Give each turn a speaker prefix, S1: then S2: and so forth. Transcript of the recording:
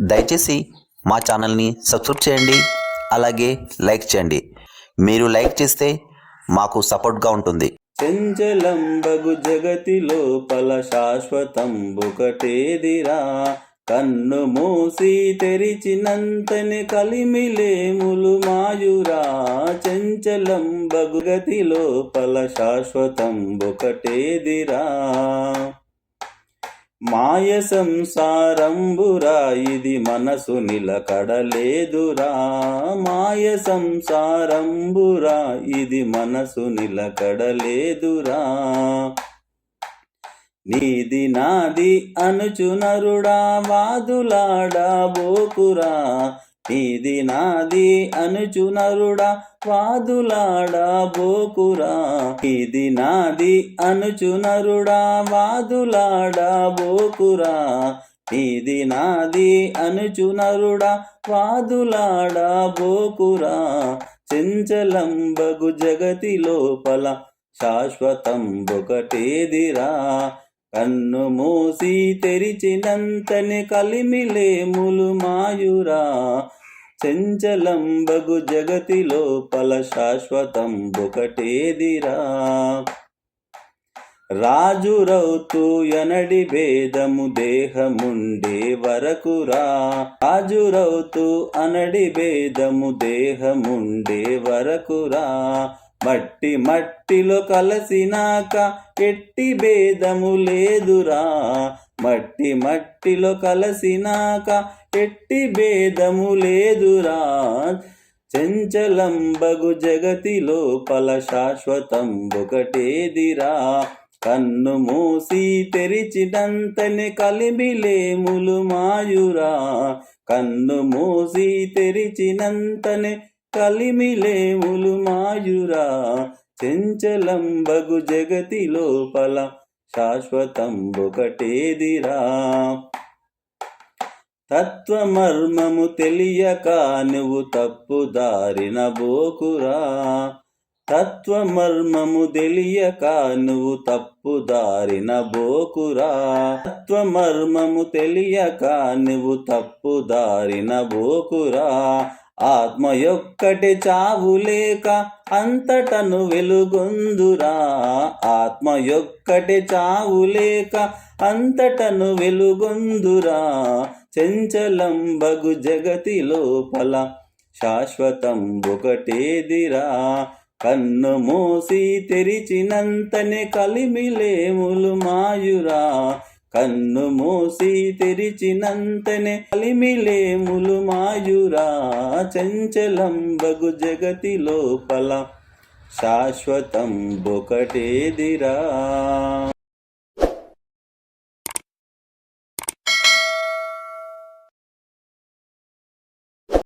S1: దయచేసి మా ఛానల్ని సబ్స్క్రైబ్ చేయండి అలాగే లైక్ చేయండి. మీరు లైక్ చేస్తే మాకు సపోర్ట్గా ఉంటుంది.
S2: చెంచలంబగు జగతి లోపల శాశ్వతంబుకటేదిరా కన్ను మూసి తెరిచినంతని కలిమిలేములు మాయురా. చెంచలంబగు గతి లోపల శాశ్వతంబుకటేదిరా మాయ సంసారంబురా ఇది మనసు నిలకడలేదురా. మాయ సంసారంబురా ఇది మనసు నిలకడలేదురా. నీది నాది అనుచునరుడా వాదులాడా బోకురా. నీది నాది అనుచునరుడా వాదులాడా బోకురా. ఇది నాది అనుచునరుడా వాదులాడా బోకురా. ఇది నాది అనుచునరుడా వాదులాడా బోకురా. చెంచలంబగు జగతి లోపల శాశ్వతంబొకటేదిరా. కన్ను మూసి తెరిచినంతని కలిమిలేములు మాయురా చెంచలంబగు జగతి లోపల రాజు రౌతు ఎనడి భేదము దేహముండే వరకురా. రాజు రౌతు అనడి భేదము దేహముండే వరకురా. మట్టి మట్టిలో కలసినాక ఎట్టి భేదము లేదురా. మట్టి మట్టిలో కలసినాక ఎట్టి భేదము లేదురా చెంచలంబగు జగతి లోపల శాశ్వతంబొకటేదిరా కన్ను మూసి తెరిచినంతని కలిమిలేములు మాయురా కన్ను మూసి తెరిచినంతనే కలిమిలేములు మాయురా చెంచలంబగు జగతి లోపల శాశ్వతంబొకటేదిరా తత్వమర్మము తెలియక నువ్వు తప్పు దారిన బోకురా. తత్వమర్మము తెలియక నువ్వు తప్పు దారిన బోకురా. తత్వమర్మము తెలియక నువ్వు తప్పు దారిన బోకురా. ఆత్మ యొక్కటి చావు లేక అంతటను వెలుగొందురా. ఆత్మ యొక్కటి చావు లేక అంతటను వెలుగొందురా. చెంచలంబగు జగతి లోపల శాశ్వతం ఒకటేదిరా. కన్ను మూసి తెరిచినంతనే కలిమిలేములు మాయురా. కన్ను మూసి తెరిచినంతనే కలిమిలేములు మాయురా. చంచలంబగు జగతి లోపల శాశ్వతం ఒకటేదిరా.